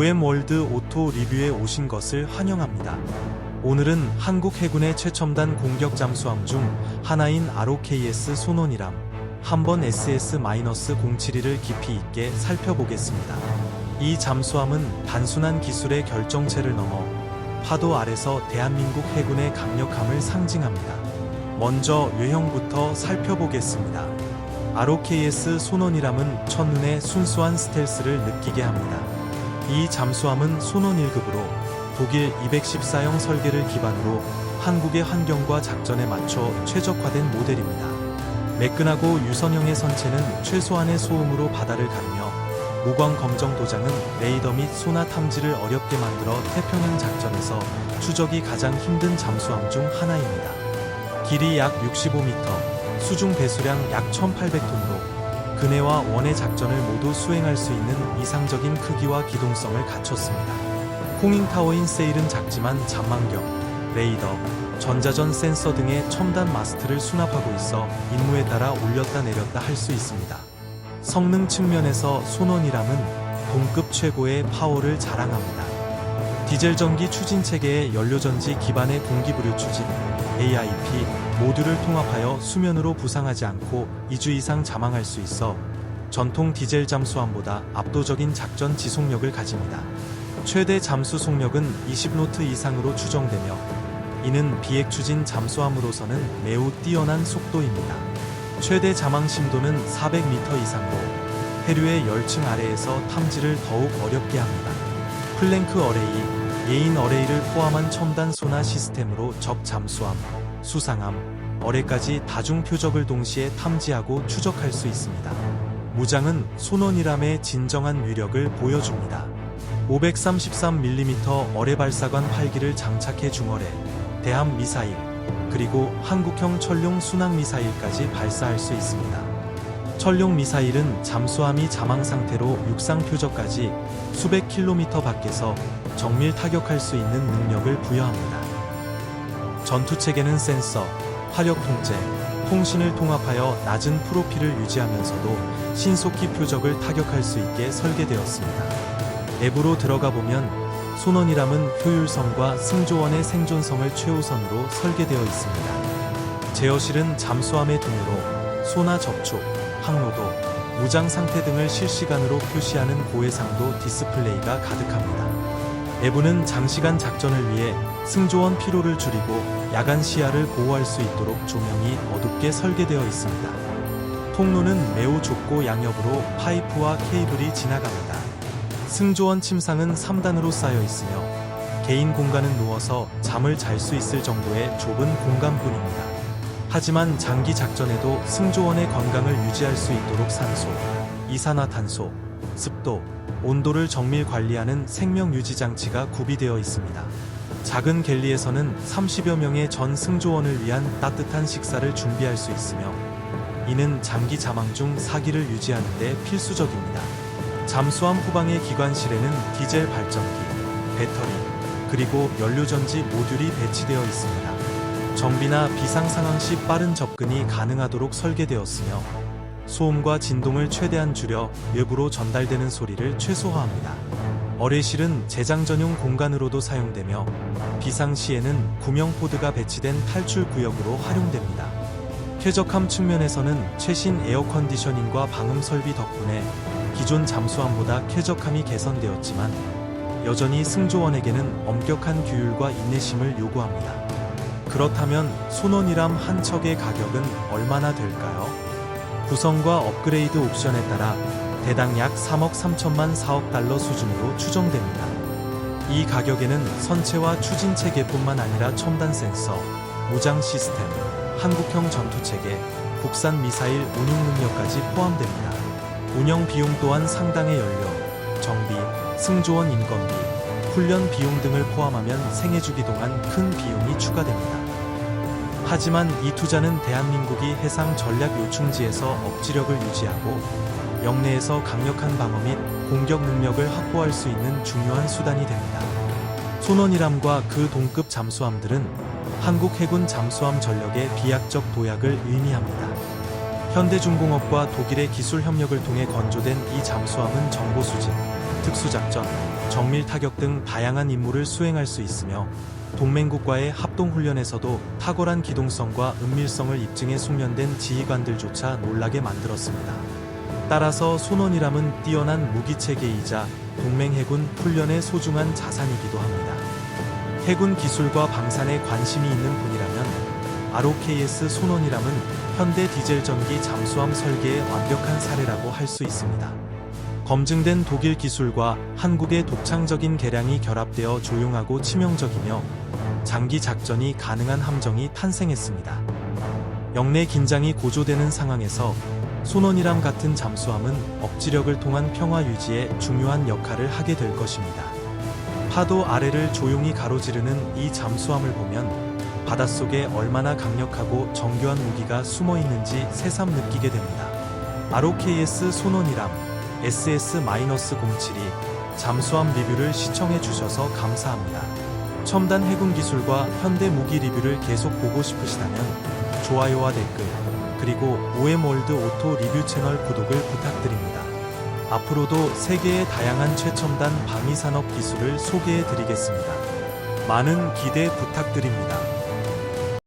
OM 월드 오토 리뷰에 오신 것을 환영합니다. 오늘은 한국 해군의 최첨단 공격 잠수함 중 하나인 ROKS 소논이람 한번 SS-072를 깊이 있게 살펴보겠습니다. 이 잠수함은 단순한 기술의 결정체를 넘어 파도 아래서 대한민국 해군의 강력함을 상징합니다. 먼저 외형부터 살펴보겠습니다. ROKS 소논이람은 첫눈에 순수한 스텔스를 느끼게 합니다. 이 잠수함은 소논 1급으로 독일 214형 설계를 기반으로 한국의 환경과 작전에 맞춰 최적화된 모델입니다. 매끈하고 유선형의 선체는 최소한의 소음으로 바다를 가르며 무광 검정 도장은 레이더 및 소나 탐지를 어렵게 만들어 태평양 작전에서 추적이 가장 힘든 잠수함 중 하나입니다. 길이 약 65m, 수중 배수량 약 1,800톤으로 근해와 원해 작전을 모두 수행할 수 있는 이상적인 크기와 기동성을 갖췄습니다. 홍잉타워인 세일은 작지만 잠망경, 레이더, 전자전 센서 등의 첨단 마스트를 수납하고 있어 임무에 따라 올렸다 내렸다 할 수 있습니다. 성능 측면에서 소논이람은 동급 최고의 파워를 자랑합니다. 디젤 전기 추진 체계의 연료전지 기반의 공기부류 추진 AIP 모듈을 통합하여 수면으로 부상하지 않고 2주 이상 잠항할 수 있어 전통 디젤 잠수함보다 압도적인 작전 지속력을 가집니다. 최대 잠수 속력은 20노트 이상으로 추정되며 이는 비핵 추진 잠수함으로서는 매우 뛰어난 속도입니다. 최대 자망 심도는 400m 이상으로 해류의 열층 아래에서 탐지를 더욱 어렵게 합니다. 플랭크 어레이, 예인 어레이를 포함한 첨단 소나 시스템으로 적 잠수함, 수상함, 어뢰까지 다중 표적을 동시에 탐지하고 추적할 수 있습니다. 무장은 소논이람의 진정한 위력을 보여줍니다. 533mm 어뢰 발사관 8기를 장착해 중어뢰, 대함 미사일, 그리고 한국형 천룡 순항 미사일까지 발사할 수 있습니다. 천룡 미사일은 잠수함이 잠항 상태로 육상 표적까지 수백 킬로미터 밖에서 정밀 타격할 수 있는 능력을 부여합니다. 전투 체계는 센서, 화력 통제, 통신을 통합하여 낮은 프로필을 유지하면서도 신속히 표적을 타격할 수 있게 설계되었습니다. 내부로 들어가 보면 소논이람은 효율성과 승조원의 생존성을 최우선으로 설계되어 있습니다. 제어실은 잠수함의 등으로 소나 접촉, 항로도, 무장 상태 등을 실시간으로 표시하는 고해상도 디스플레이가 가득합니다. 내부는 장시간 작전을 위해 승조원 피로를 줄이고 야간 시야를 보호할 수 있도록 조명이 어둡게 설계되어 있습니다. 통로는 매우 좁고 양옆으로 파이프와 케이블이 지나갑니다. 승조원 침상은 3단으로 쌓여 있으며 개인 공간은 누워서 잠을 잘 수 있을 정도의 좁은 공간뿐입니다. 하지만 장기 작전에도 승조원의 건강을 유지할 수 있도록 산소, 이산화탄소, 습도, 온도를 정밀 관리하는 생명 유지 장치가 구비되어 있습니다. 작은 갤리에서는 30여 명의 전 승조원을 위한 따뜻한 식사를 준비할 수 있으며 이는 장기 자망 중 사기를 유지하는 데 필수적입니다. 잠수함 후방의 기관실에는 디젤 발전기, 배터리, 그리고 연료전지 모듈이 배치되어 있습니다. 정비나 비상 상황 시 빠른 접근이 가능하도록 설계되었으며 소음과 진동을 최대한 줄여 외부로 전달되는 소리를 최소화합니다. 어뢰실은 제장 전용 공간으로도 사용되며 비상시에는 구명 포드가 배치된 탈출 구역으로 활용됩니다. 쾌적함 측면에서는 최신 에어컨디셔닝과 방음 설비 덕분에 기존 잠수함보다 쾌적함이 개선되었지만 여전히 승조원에게는 엄격한 규율과 인내심을 요구합니다. 그렇다면 소논이람 한 척의 가격은 얼마나 될까요? 구성과 업그레이드 옵션에 따라 대당 약 3억 3천만 4억 달러 수준으로 추정됩니다. 이 가격에는 선체와 추진 체계뿐만 아니라 첨단 센서, 무장 시스템, 한국형 전투 체계, 국산 미사일 운용 능력까지 포함됩니다. 운영 비용 또한 상당의 연료, 정비, 승조원 인건비, 훈련 비용 등을 포함하면 생애 주기 동안 큰 비용이 추가됩니다. 하지만 이 투자는 대한민국이 해상 전략 요충지에서 억지력을 유지하고 영내에서 강력한 방어 및 공격 능력을 확보할 수 있는 중요한 수단이 됩니다. 소논이람과 그 동급 잠수함들은 한국 해군 잠수함 전력의 비약적 도약을 의미합니다. 현대중공업과 독일의 기술 협력을 통해 건조된 이 잠수함은 정보 수집, 특수작전, 정밀 타격 등 다양한 임무를 수행할 수 있으며 동맹국과의 합동 훈련에서도 탁월한 기동성과 은밀성을 입증해 숙련된 지휘관들조차 놀라게 만들었습니다. 따라서 손원이람은 뛰어난 무기 체계이자 동맹 해군 훈련의 소중한 자산이기도 합니다. 해군 기술과 방산에 관심이 있는 분이라면 ROKS 손원이람은 현대 디젤 전기 잠수함 설계의 완벽한 사례라고 할 수 있습니다. 검증된 독일 기술과 한국의 독창적인 개량이 결합되어 조용하고 치명적이며 장기 작전이 가능한 함정이 탄생했습니다. 영내 긴장이 고조되는 상황에서 손원이람 같은 잠수함은 억지력을 통한 평화 유지에 중요한 역할을 하게 될 것입니다. 파도 아래를 조용히 가로지르는 이 잠수함을 보면 바닷속에 얼마나 강력하고 정교한 무기가 숨어 있는지 새삼 느끼게 됩니다. ROKS 손원이람 SS-07이 잠수함 리뷰를 시청해 주셔서 감사합니다. 첨단 해군 기술과 현대 무기 리뷰를 계속 보고 싶으시다면 좋아요와 댓글 그리고 OM월드 오토 리뷰 채널 구독을 부탁드립니다. 앞으로도 세계의 다양한 최첨단 방위산업 기술을 소개해 드리겠습니다. 많은 기대 부탁드립니다.